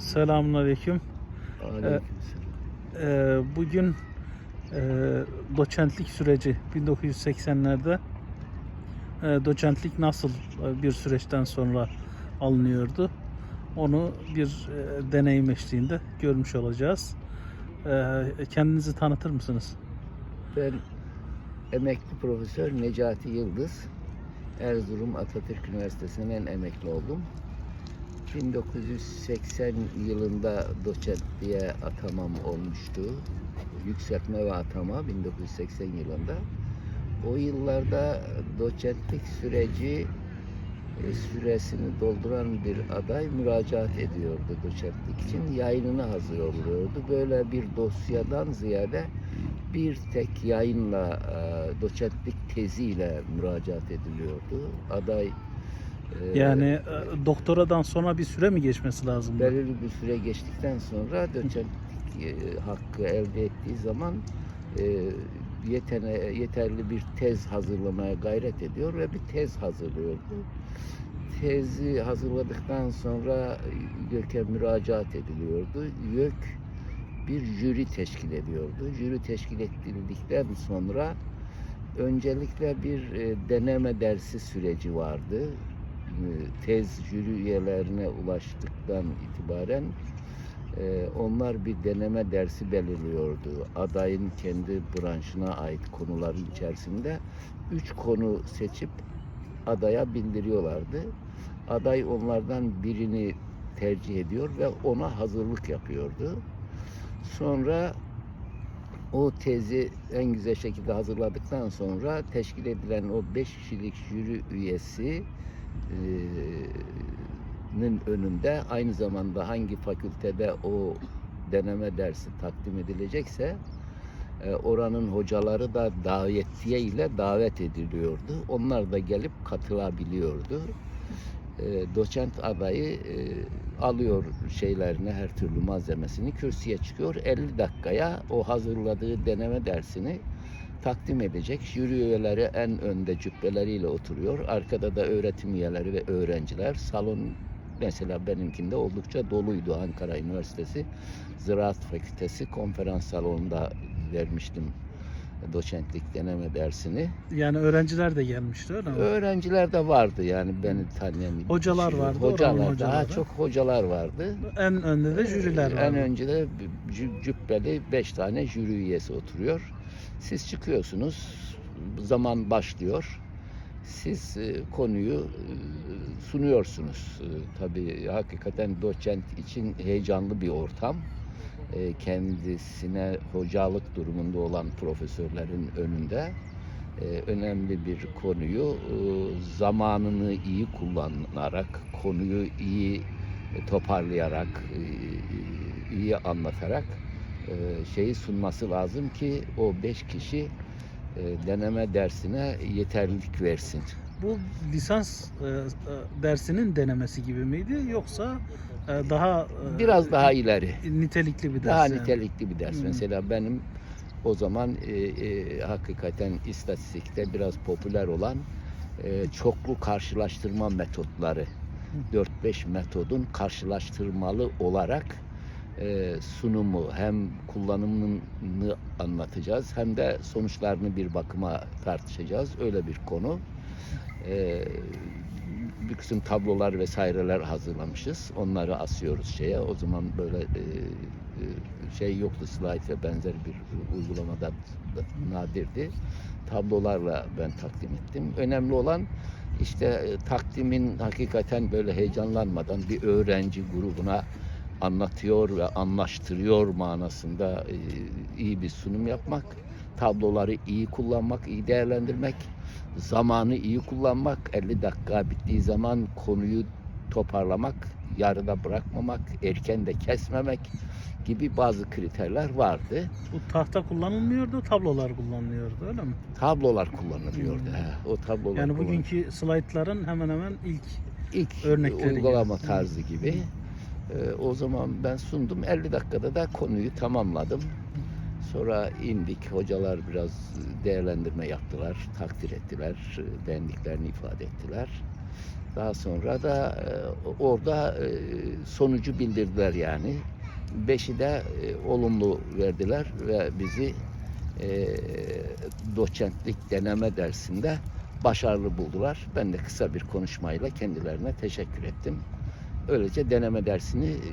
Selamünaleyküm. Aleykümselam. Ee, bugün e, doçentlik süreci 1980'lerde e, doçentlik nasıl e, bir süreçten sonra alınıyordu? Onu bir e, deneyim eşliğinde görmüş olacağız. E, kendinizi tanıtır mısınız? Ben emekli profesör Necati Yıldız. Erzurum Atatürk Üniversitesi'nden emekli oldum. 1980 yılında doçentliğe atamam olmuştu. Yükseltme ve atama 1980 yılında. O yıllarda doçentlik süreci e, süresini dolduran bir aday müracaat ediyordu doçentlik için. Yayınını hazırlıyordu. Böyle bir dosyadan ziyade bir tek yayınla e, doçentlik teziyle müracaat ediliyordu. Aday Yani e, doktoradan sonra bir süre mi geçmesi lazım? belirli bir süre geçtikten sonra doçentlik e, hakkı elde ettiği zaman e, yetene, yeterli bir tez hazırlamaya gayret ediyor ve bir tez hazırlıyordu. Tezi hazırladıktan sonra YÖK'e müracaat ediliyordu. YÖK bir jüri teşkil ediyordu. Jüri teşkil edildikten sonra öncelikle bir e, deneme dersi süreci vardı. E, Tez jüri üyelerine ulaştıktan itibaren e, onlar bir deneme dersi belirliyordu. Adayın kendi branşına ait konuların içerisinde üç konu seçip adaya bildiriyorlardı. Aday onlardan birini tercih ediyor ve ona hazırlık yapıyordu. Sonra o tezi en güzel şekilde hazırladıktan sonra teşkil edilen o beş kişilik jüri üyesi önünde aynı zamanda hangi fakültede o deneme dersi takdim edilecekse e, oranın hocaları da davetiye ile davet ediliyordu. Onlar da gelip katılabiliyordu. E, doçent adayı e, alıyor şeylerini, her türlü malzemesini kürsüye çıkıyor. 50 dakikaya o hazırladığı deneme dersini takdim edecek. Jüri üyeleri en önde cübbeleriyle oturuyor. Arkada da öğretim üyeleri ve öğrenciler. Salon mesela benimkinde oldukça doluydu Ankara Üniversitesi Ziraat Fakültesi konferans salonunda vermiştim doçentlik deneme dersini. Yani öğrenciler de gelmişti öyle mi? Öğrenciler de vardı yani beni tanıyan. Hocalar kişiler. vardı, Hocalar, daha çok hocalar vardı. En önde de jüriler En vardı. önce de cü- cübbeli beş tane jüri üyesi oturuyor. Siz çıkıyorsunuz, zaman başlıyor. Siz e, konuyu e, sunuyorsunuz. E, tabii hakikaten doçent için heyecanlı bir ortam. E, kendisine hocalık durumunda olan profesörlerin önünde e, önemli bir konuyu e, zamanını iyi kullanarak, konuyu iyi toparlayarak, iyi anlatarak şeyi sunması lazım ki o beş kişi deneme dersine yeterlilik versin. Bu lisans dersinin denemesi gibi miydi yoksa daha e, Biraz daha ileri, nitelikli bir ders? daha yani? nitelikli bir ders. Hı. Mesela benim o zaman e, e, hakikaten istatistikte biraz popüler olan e, çoklu karşılaştırma metotları. 4-5 metodun karşılaştırmalı olarak e, sunumu hem kullanımını anlatacağız hem de sonuçlarını bir bakıma tartışacağız. Öyle bir konu. E, bir kısım tablolar vesaireler hazırlamışız. Onları asıyoruz şeye. O zaman böyle e, e, şey yoktu slide ve benzer bir uygulamada da nadirdi. Tablolarla ben takdim ettim. Önemli olan işte e, takdimin hakikaten böyle heyecanlanmadan bir öğrenci grubuna anlatıyor ve anlaştırıyor manasında e, iyi bir sunum yapmak, tabloları iyi kullanmak, iyi değerlendirmek, zamanı iyi kullanmak, 50 dakika bittiği zaman konuyu toparlamak, yarıda bırakmamak, erken de kesmemek gibi bazı kriterler vardı. Bu tahta kullanılmıyordu, tablolar kullanılıyordu öyle mi? Tablolar kullanılıyordu. Hmm. he, O tablolar Yani kullan- bugünkü slaytların hemen hemen ilk ilk örnekleri uygulama gibi. tarzı gibi. Ee, o zaman ben sundum. 50 dakikada da konuyu tamamladım. Sonra indik. Hocalar biraz değerlendirme yaptılar. Takdir ettiler. Beğendiklerini ifade ettiler. Daha sonra da e, orada e, sonucu bildirdiler yani. Beşi de e, olumlu verdiler ve bizi e, doçentlik deneme dersinde başarılı buldular. Ben de kısa bir konuşmayla kendilerine teşekkür ettim. Öylece deneme dersini e,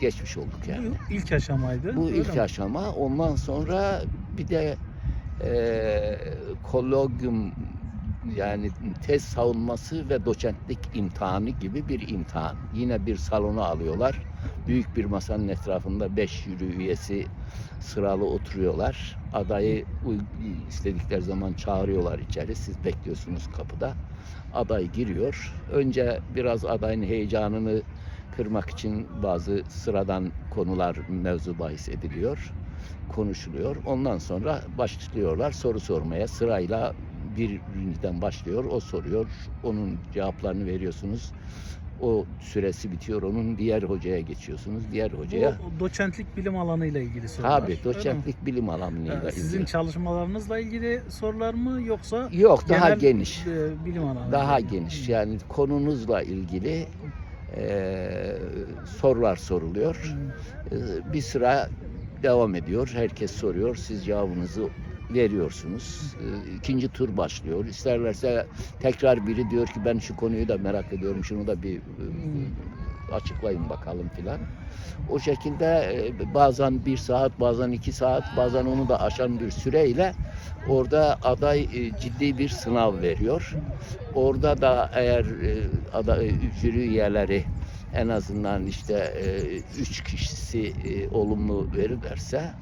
geçmiş olduk yani. Bu ilk aşamaydı. Bu ilk mi? aşama. Ondan sonra bir de e, kologyum yani tez savunması ve doçentlik imtihanı gibi bir imtihan. Yine bir salona alıyorlar. Büyük bir masanın etrafında beş jüri üyesi sıralı oturuyorlar. Adayı istedikleri zaman çağırıyorlar içeri. Siz bekliyorsunuz kapıda. Aday giriyor. Önce biraz adayın heyecanını kırmak için bazı sıradan konular mevzu bahis ediliyor, konuşuluyor. Ondan sonra başlıyorlar soru sormaya. Sırayla birinciden başlıyor, o soruyor. Onun cevaplarını veriyorsunuz. O süresi bitiyor, onun diğer hocaya geçiyorsunuz. Diğer hocaya. Bu doçentlik bilim alanıyla ilgili sorular. Tabii doçentlik bilim alanıyla Sizin ilgili. çalışmalarınızla ilgili sorular mı yoksa Yok daha geniş. e, bilim alanı? Daha geniş yani konunuzla ilgili eee, sorular soruluyor. Ee, bir sıra devam ediyor. Herkes soruyor. Siz cevabınızı veriyorsunuz. Ee, İkinci tur başlıyor. İsterlerse tekrar biri diyor ki ben şu konuyu da merak ediyorum. Şunu da bir e, açıklayın bakalım filan. O şekilde e, bazen bir saat, bazen iki saat, bazen onu da aşan bir süreyle orada aday e, ciddi bir sınav veriyor. Orada da eğer e, aday, jüri üyeleri en azından işte e, üç kişisi e, olumlu verirlerse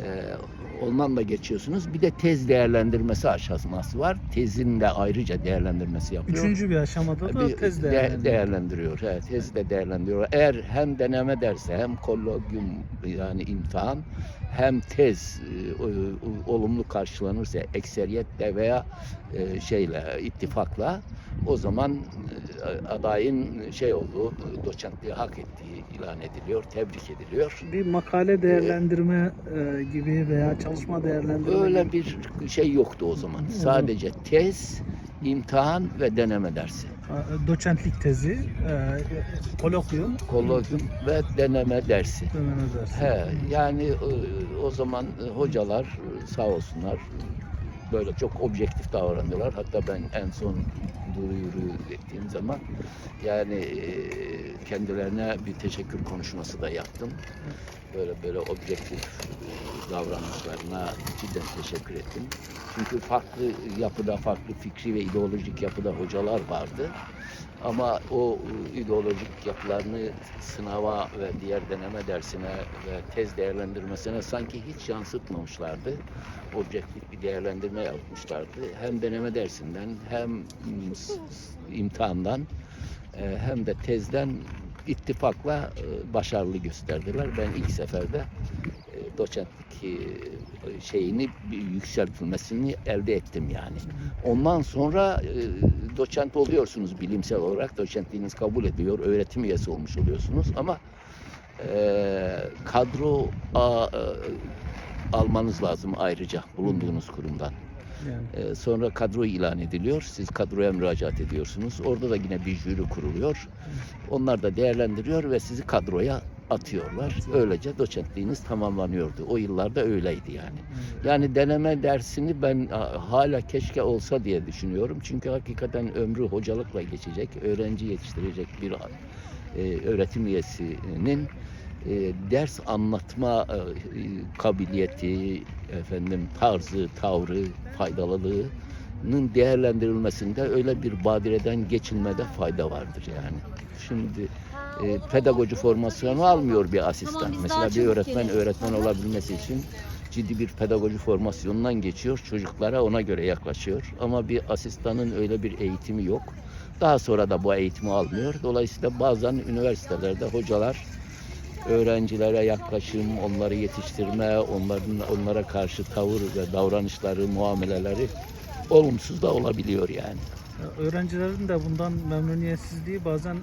e, ondan da geçiyorsunuz. Bir de tez değerlendirmesi aşaması var. Tezin de ayrıca değerlendirmesi yapıyor. Üçüncü bir aşamada da Bir tez de- değerlendiriyor. değerlendiriyor. Evet, tezi de değerlendiriyor. Eğer hem deneme derse hem kologyum yani imtihan hem tez e, olumlu karşılanırsa ekseriyetle veya e, şeyle ittifakla o zaman e, adayın şey olduğu doçentliği hak ettiği ilan ediliyor, tebrik ediliyor. Bir makale değerlendirme e, gibi veya çalışma değerlendirme Öyle bir şey yoktu o zaman. Sadece tez, imtihan ve deneme dersi. Doçentlik tezi, e, kolokyum, Kologyum ve deneme dersi. deneme dersi. He, yani e, o zaman e, hocalar e, sağ olsunlar böyle çok objektif davranıyorlar. Hatta ben en son duyuru ettiğim zaman yani kendilerine bir teşekkür konuşması da yaptım. Böyle böyle objektif davranışlarına cidden teşekkür ettim. Çünkü farklı yapıda, farklı fikri ve ideolojik yapıda hocalar vardı. Ama o e, ideolojik yapılarını sınava ve diğer deneme dersine ve tez değerlendirmesine sanki hiç yansıtmamışlardı. Objektif bir değerlendirme yapmışlardı. Hem deneme dersinden hem imtihandan e, hem de tezden ittifakla e, başarılı gösterdiler. Ben ilk seferde doçentlik e, şeyini yükseltilmesini elde ettim yani. Ondan sonra e, doçent oluyorsunuz bilimsel olarak. Doçentliğiniz kabul ediliyor. Öğretim üyesi olmuş oluyorsunuz ama e, kadro almanız lazım ayrıca bulunduğunuz kurumdan. Yani. Sonra kadro ilan ediliyor. Siz kadroya müracaat ediyorsunuz. Orada da yine bir jüri kuruluyor. Onlar da değerlendiriyor ve sizi kadroya atıyorlar. Öylece doçentliğiniz tamamlanıyordu. O yıllarda öyleydi yani. Yani deneme dersini ben hala keşke olsa diye düşünüyorum. Çünkü hakikaten ömrü hocalıkla geçecek, öğrenci yetiştirecek bir e, öğretim üyesinin e, ders anlatma e, kabiliyeti, efendim tarzı, tavrı, faydalılığının değerlendirilmesinde öyle bir badireden geçilmede fayda vardır yani. Şimdi e, pedagoji formasyonu almıyor bir asistan. Tamam, Mesela bir öğretmen gelelim. öğretmen olabilmesi için ciddi bir pedagoji formasyonundan geçiyor. Çocuklara ona göre yaklaşıyor. Ama bir asistanın öyle bir eğitimi yok. Daha sonra da bu eğitimi almıyor. Dolayısıyla bazen üniversitelerde hocalar öğrencilere yaklaşım, onları yetiştirme, onların onlara karşı tavır ve davranışları, muameleleri olumsuz da olabiliyor yani. Öğrencilerin de bundan memnuniyetsizliği bazen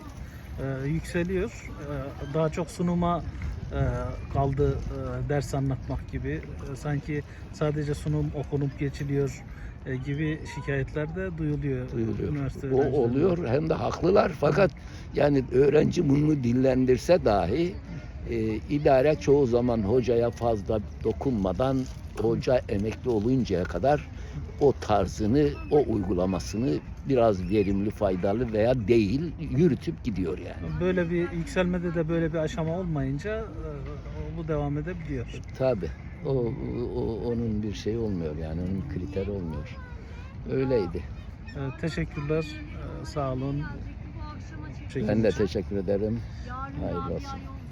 e, yükseliyor. E, daha çok sunuma e, kaldı e, ders anlatmak gibi. E, sanki sadece sunum okunup geçiliyor e, gibi şikayetler de duyuluyor. duyuluyor. Üniversite O oluyor hem de haklılar fakat yani öğrenci bunu dillendirse dahi e, idare çoğu zaman hocaya fazla dokunmadan hoca emekli oluncaya kadar o tarzını, o uygulamasını biraz verimli, faydalı veya değil yürütüp gidiyor yani. Böyle bir yükselmede de böyle bir aşama olmayınca e, bu devam edebiliyor. Tabi. O, o- onun bir şey olmuyor yani onun kriter olmuyor. Öyleydi. E, teşekkürler. E, sağ olun. Ben de teşekkür ederim. Hayırlı olsun.